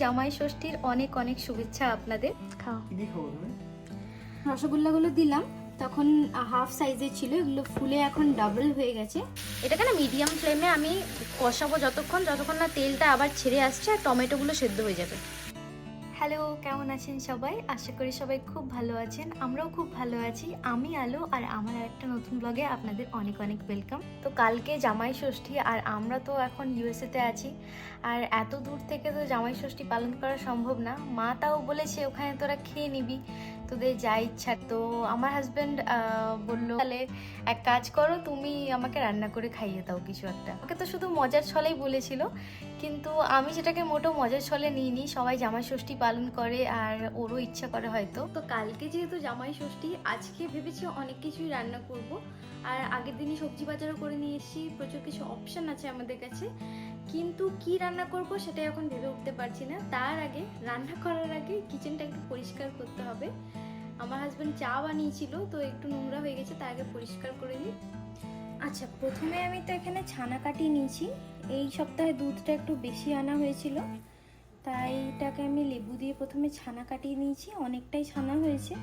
জামাই ষষ্ঠীর অনেক অনেক শুভেচ্ছা আপনাদের। খাও। তুমি রসগোল্লাগুলো দিলাম। তখন হাফ সাইজের ছিল এগুলো ফুলে এখন ডাবল হয়ে গেছে। এটাকে না মিডিয়াম ফ্লেমে আমি কষাবো যতক্ষণ যতক্ষণ না তেলটা আবার ছেড়ে আসছে আর টমেটোগুলো সেদ্ধ হয়ে যাবে। হ্যালো, কেমন আছেন সবাই? আশা করি সবাই খুব ভালো আছেন। আমরাও খুব ভালো আছি। আমি আলো আর আমার একটা নতুন ব্লগে আপনাদের অনেক অনেক ওয়েলকাম তো কালকে জামাই ষষ্ঠী আর আমরা তো এখন ইউএসএতে আছি। আর এত দূর থেকে তো জামাই ষষ্ঠী পালন করা সম্ভব না। মা তাও বলেছে, ওখানে তোরা খেয়ে নিবি। তোদের যা ইচ্ছা। তো আমার হাজব্যান্ড বলল, তাহলে এক কাজ করো, তুমি আমাকে রান্না করে খাইয়ে দাও কিছু একটা। ওকে তো শুধু মজার ছলেই বলেছিল। কিন্তু আমি সেটাকে মোটো মজার ছলে নিইনি। সবাই জামাই ষষ্ঠী পালন করে আর ওরও ইচ্ছা করে হয়তো। তো কালকে যেহেতু জামাই ষষ্ঠী আজকে ভেবেছি অনেক কিছুই রান্না করব। আর আগের দিনই সবজি বাজারও করে নিয়ে এসেছি। প্রচুর কিছু অপশন আছে আমাদের কাছে। কিন্তু কি রান্না করব সেটা এখন ভেবে উঠতে পারছি না। তার আগে রান্না করার আগে কিচেনটা একটু পরিষ্কার করতে হবে। আমার হাজব্যান্ড চা বানিয়েছিল তো একটু নোংরা হয়ে গেছে তার আগে পরিষ্কার করে নিই। আচ্ছা প্রথমে আমি তো এখানে ছানা কাটিয়ে নিয়েছি। এই সপ্তাহে দুধটা একটু বেশি আনা হয়েছিল, তাই এটাকে আমি লেবু দিয়ে প্রথমে ছানা কাটিয়ে নিয়েছি, অনেকটাই ছানা হয়েছে।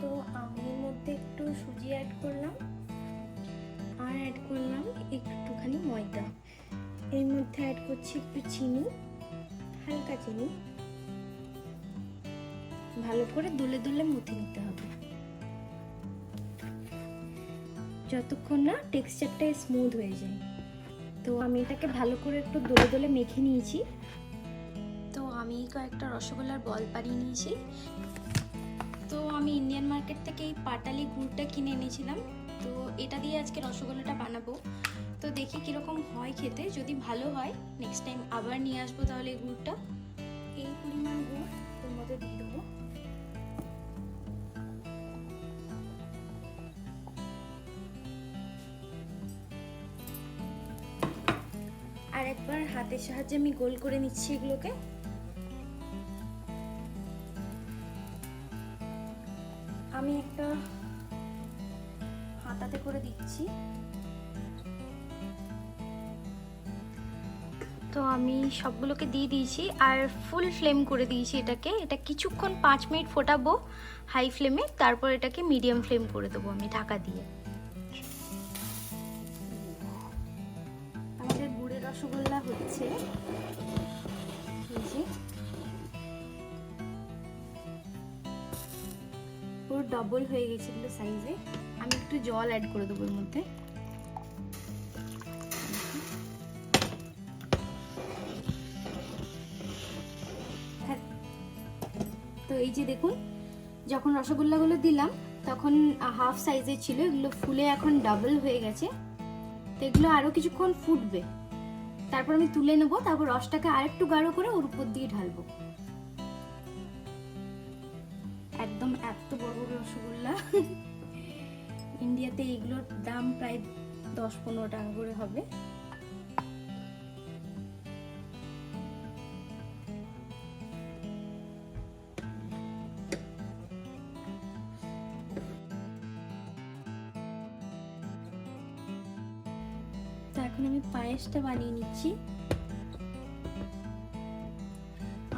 তো আমি এর মধ্যে একটু সুজি অ্যাড করলাম, আর অ্যাড করলাম একটুখানি ময়দা। এর মধ্যে অ্যাড করছি একটু চিনি, হালকা চিনি। ভালো করে দুলে দুলে মুথে নিতে হবে। যতক্ষণ না টেক্সচারটা স্মুথ হয়ে যায়। তো আমি এটাকে ভালো করে একটু দোলে দোলে মেখে নিয়েছি। তো আমি কয়েকটা রসগোল্লার বল বানিয়ে নিয়েছি। তো আমি ইন্ডিয়ান মার্কেট থেকে এই পাটালি গুড়টা কিনে এনেছিলাম। তো এটা দিয়ে আজকে রসগোল্লাটা বানাবো। তো দেখি কীরকম হয় খেতে। যদি ভালো হয় নেক্সট টাইম আবার নিয়ে আসব তাহলে এই গুড়টা। এই পরিমাণ গুড় মধ্যে দিয়ে দেবো। হাতের সাহায্যে আমি গোল করে নিচ্ছি এগুলোকে। আমি একটা হাতাতে করে দিচ্ছি। তো আমি সবগুলোকে দিয়ে দিয়েছি আর ফুল ফ্লেম করে দিয়েছি এটাকে। এটা কিছুক্ষণ পাঁচ মিনিট ফোটাবো হাই ফ্লেমে তারপর এটাকে মিডিয়াম ফ্লেম করে দেবো আমি ঢাকা দিয়ে। ডবল হয়ে গেছে এগুলো সাইজে আমি একটু জল অ্যাড করে দেবো এর মধ্যে। হ্যাঁ। তো এই যে দেখুন, যখন রসগোল্লাগুলো দিলাম, তখন হাফ সাইজের ছিল, এগুলো ফুলে এখন ডাবল হয়ে গেছে। তো এগুলো আরও কিছুক্ষণ ফুটবে। তারপর আমি তুলে নেব, তারপর রসটাকে আরেকটু গাঢ় করে ওর উপর দিয়ে ঢালবো। রসগোল্লা। ইন্ডিয়াতে এইগুলোর দাম প্রায় দশ পনেরো টাকা করে হবে। তো এখন আমি পায়েসটা বানিয়ে নিচ্ছি।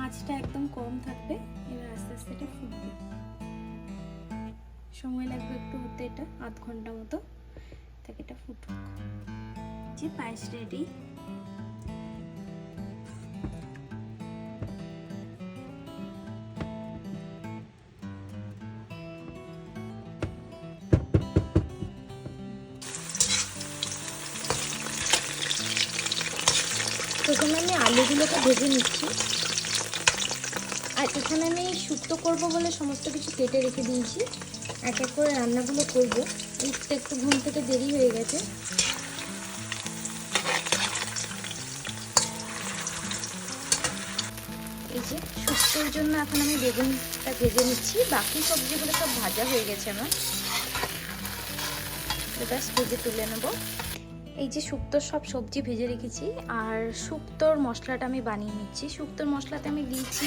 আঁচটা একদম কম থাকবে, এবার আস্তে আস্তে এটা ফুটবে। সময় লাগবে একটু হতে এটা, আধ ঘণ্টা মতো। তাকে এটা ফুটুক যে পায়েস রেডি প্রথমে আমি আলুগুলোকে ভেজে নিচ্ছি। আর এখানে আমি শুক্তো করব বলে সমস্ত কিছু কেটে রেখে দিয়েছি। এক এক করে রান্নাগুলো করব। উঠতে একটু ঘুম থেকে দেরি হয়ে গেছে। এই যে শুক্তোর জন্য এখন আমি বেগুনটা ভেজে নিচ্ছি। বাকি সবজিগুলো সব ভাজা হয়ে গেছে আমার। ব্যাস ভেজে তুলে নেব। এই যে শুক্তোর সব সবজি ভেজে রেখেছি। আর শুক্তোর মশলাটা আমি বানিয়ে নিচ্ছি। শুক্তোর মশলাতে আমি দিয়েছি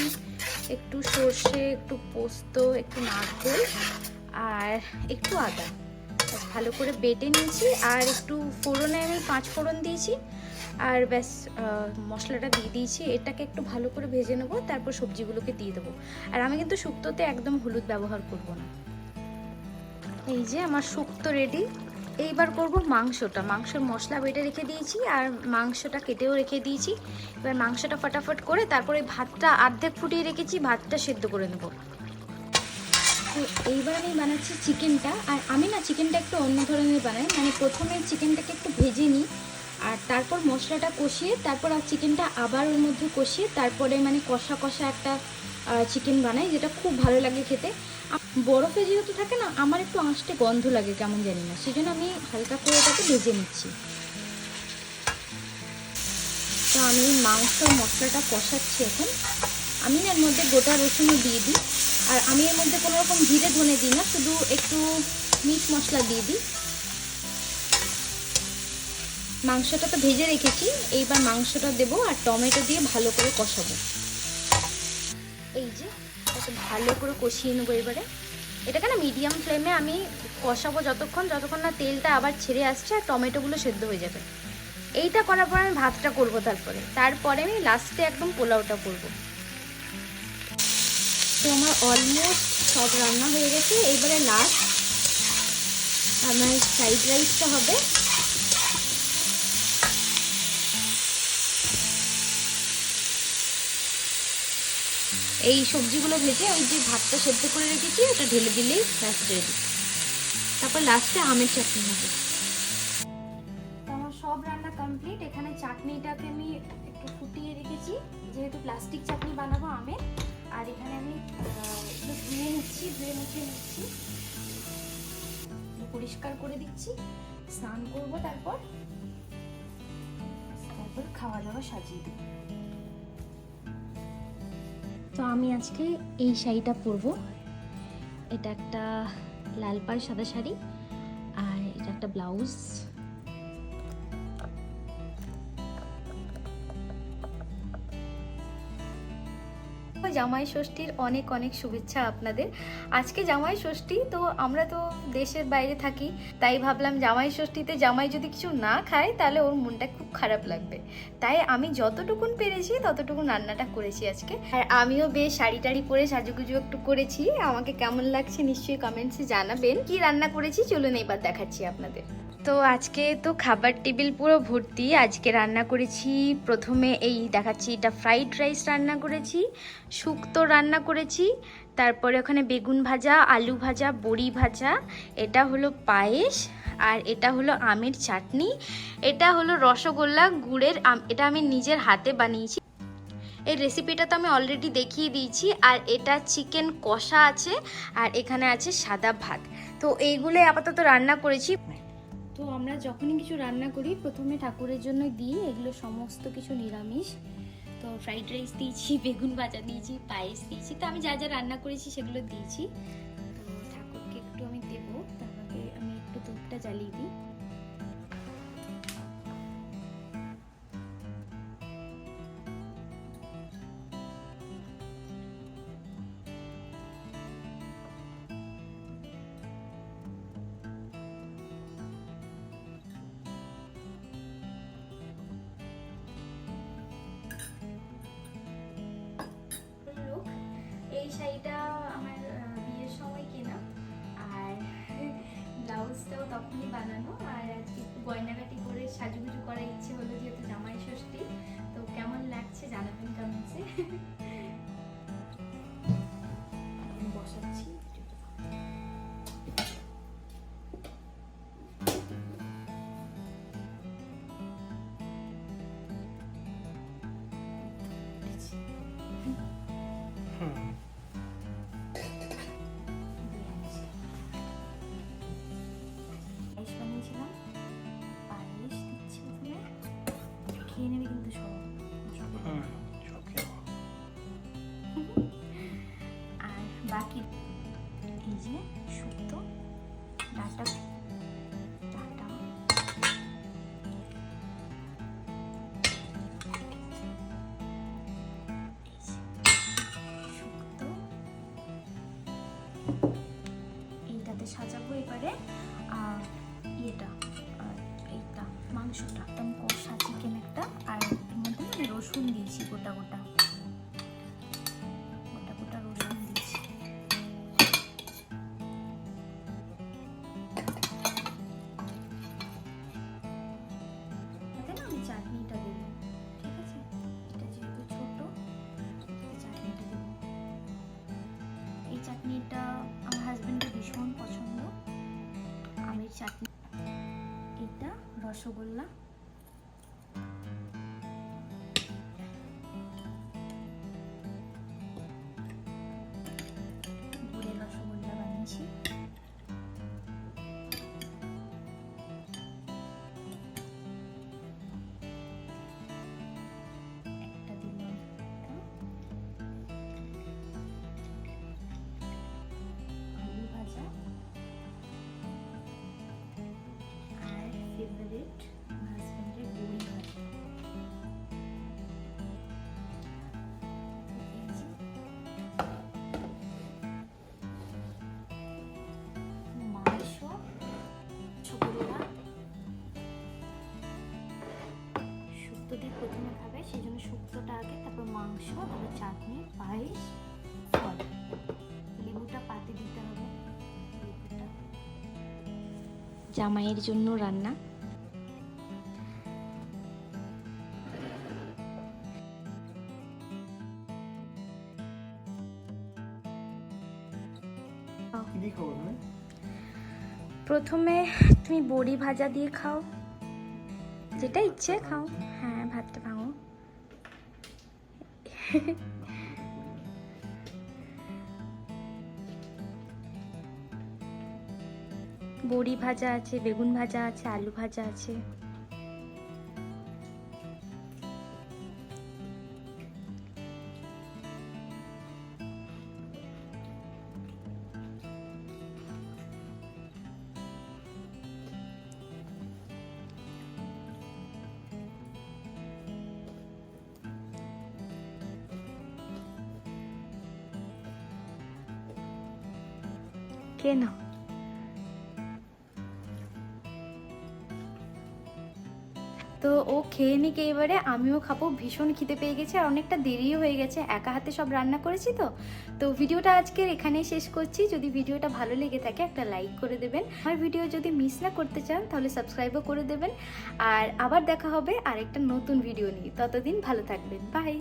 একটু সর্ষে, একটু পোস্ত, একটু নারকেল। আর একটু আদা। ভালো করে বেটে নিয়েছি আর একটু ফোড়নে আমি পাঁচ ফোড়ন দিয়েছি। আর ব্যাস মশলাটা দিয়ে দিয়েছি। এটাকে একটু ভালো করে ভেজে নেব, তারপর সবজিগুলোকে দিয়ে দেবো। আর আমি কিন্তু শুক্তোতে একদম হলুদ ব্যবহার করব না। এই যে আমার শুক্তো রেডি এইবার করব মাংসটা। মাংসের মশলা বেটে রেখে দিয়েছি আর মাংসটা কেটেও রেখে দিয়েছি। এবার মাংসটা ফটাফট করে তারপরে ভাতটা অর্ধেক ফুটিয়ে রেখেছি, ভাতটা সেদ্ধ করে নেব। তো এইবার আমি বানাচ্ছি চিকেনটা। আর আমি না চিকেনটা একটু অন্য ধরনের বানাই। মানে প্রথমে চিকেনটাকে একটু ভেজে নিই। আর তারপর মশলাটা কষিয়ে, তারপর আর চিকেনটা আবার ওর মধ্যে কষিয়ে, তারপরে মানে কষা কষা একটা চিকেন বানাই, যেটা খুব ভালো লাগে খেতে। বরফে যেহেতু থাকে না, আমার একটু আঁশটে গন্ধ লাগে, কেমন জানি না। সেই জন্য আমি হালকা করে ওটাকে ভেজে নিচ্ছি। তো আমি মাংস, মশলাটা কষাচ্ছি এখন। আমি না এর মধ্যে গোটা রসুনও দিয়ে দিই। আর আমি এর মধ্যে কোনো রকম জিরে ধনে দিই না, শুধু একটু মিট মশলা দিয়ে দিই। মাংসটা তো ভেজে রেখেছি, এইবার মাংসটা দেবো আর টমেটো দিয়ে ভালো করে কষাবো। এই যে ভালো করে কষিয়ে নেব এবারে। এটাকে না মিডিয়াম ফ্লেমে আমি কষাবো যতক্ষণ যতক্ষণ না তেলটা আবার ছেড়ে আসছে আর টমেটোগুলো সেদ্ধ হয়ে যাবে। এইটা করার পর আমি ভাতটা করব তারপরে। তারপরে আমি লাস্টে একদম পোলাওটা করব। তো আমার অলমোস্ট সব রান্না হয়ে গেছে। এইবারে লাস্ট আমার ফ্রাইড রাইসটা হবে। এই সবজিগুলো ভেজে ওই যে ভাতটা সেদ্ধ করে রেখেছি, ওটা ঢেলে দিলেই লাস্ট রেডি তারপর লাস্টে আমের চাটনি হবে। আমার সব রান্না কমপ্লিট এখানে চাটনিটাকে আমি একটু ফুটিয়ে রেখেছি। যেহেতু প্লাস্টিক চাটনি বানাবো আমের নিচ্ছি, ধুয়ে মুছে নিচ্ছি। পরিষ্কার করে দিচ্ছি, স্নান করব তারপর তারপর খাওয়া দাওয়া সাজিয়ে দিই তো আমি আজকে এই শাড়িটা পরবো। এটা একটা লাল পাড় সাদা শাড়ি, আর এটা একটা ব্লাউজ। জামাই ষষ্ঠীর অনেক অনেক শুভেচ্ছা আপনাদের। আজকে জামাই ষষ্ঠী, তো আমরা তো দেশের বাইরে থাকি, তাই ভাবলাম জামাই ষষ্ঠীতে জামাই যদি কিছু না খায়, তাহলে ওর মনটা খুব খারাপ লাগবে। তাই আমি যতটুকুন পেরেছি, ততটুকুন রান্নাটা করেছি আজকে। আর আমিও বেশ শাড়ি টাড়ি পরে সাজুগুজু একটু করেছি। আমাকে কেমন লাগছে নিশ্চয়ই কমেন্টসে জানাবেন। কি রান্না করেছি, চলুন এবার দেখাচ্ছি আপনাদের। তো আজকে তো খাবার টেবিল পুরো ভর্তি। আজকে রান্না করেছি, প্রথমে এই দেখাচ্ছি এটা ফ্রাইড রাইস রান্না করেছি, শুক্তো রান্না করেছি, তারপরে ওখানে বেগুন ভাজা, আলু ভাজা, বড়ি ভাজা, এটা হলো পায়েস, আর এটা হলো আমের চাটনি, এটা হলো রসগোল্লা, গুড়ের এটা আমি নিজের হাতে বানিয়েছি। এই রেসিপিটা তো আমি অলরেডি দেখিয়ে দিয়েছি, আর এটা চিকেন কষা আছে, আর এখানে আছে সাদা ভাত। তো এইগুলো আপাতত রান্না করেছি। তো আমরা যখনই কিছু রান্না করি, প্রথমে ঠাকুরের জন্য দিই এগুলো সমস্ত কিছু নিরামিষ। তো ফ্রাইড রাইস দিয়েছি, বেগুন ভাজা দিয়েছি, পায়েস দিয়েছি। তো আমি যা যা রান্না করেছি সেগুলো দিয়েছি। তো ঠাকুরকে একটু আমি দেবো তারপরে আমি একটু দুধটা জ্বালিয়ে দিই। এই শাড়িটা আমার বিয়ের সময় কেনা। আর ব্লাউজটাও তখনই বানানো। আর আজকে একটু গয়নাগাটি করে সাজুগুজু করার ইচ্ছে হলো যেহেতু জামাই ষষ্ঠী, তো কেমন লাগছে জানাবেন কমেন্টসে বসাচ্ছি। বাকি এই যে শুক্তো ডাটা চাটনি। এটা রসগোল্লা। মাংস চাটনি পায়েস ফল। লেবুটা পাতে দিতে হবে। লেবুটা। জামাইয়ের জন্য রান্না। প্রথমে তুমি বড়ি ভাজা দিয়ে খাও। যেটা ইচ্ছে খাও। হ্যাঁ ভাতটা ভাঙো বড়ি ভাজা আছে বেগুন ভাজা আছে আলু ভাজা আছে। কে না তো ও খেয়ে নিকে এবারে? আমিও খাব। ভীষণ খিদে পেয়ে গেছে আর অনেকটা দেরিও হয়ে গেছে। একা হাতে সব রান্না করেছি তো? তো ভিডিওটা আজকের এখানেই শেষ করছি। যদি ভিডিওটা ভালো লেগে থাকে, একটা লাইক করে দেবেন। আমার ভিডিও যদি মিস না করতে চান, তাহলে সাবস্ক্রাইবও করে দেবেন। আর আবার দেখা হবে আরেকটা নতুন ভিডিও নিয়ে। ততদিন ভালো থাকবেন। বাই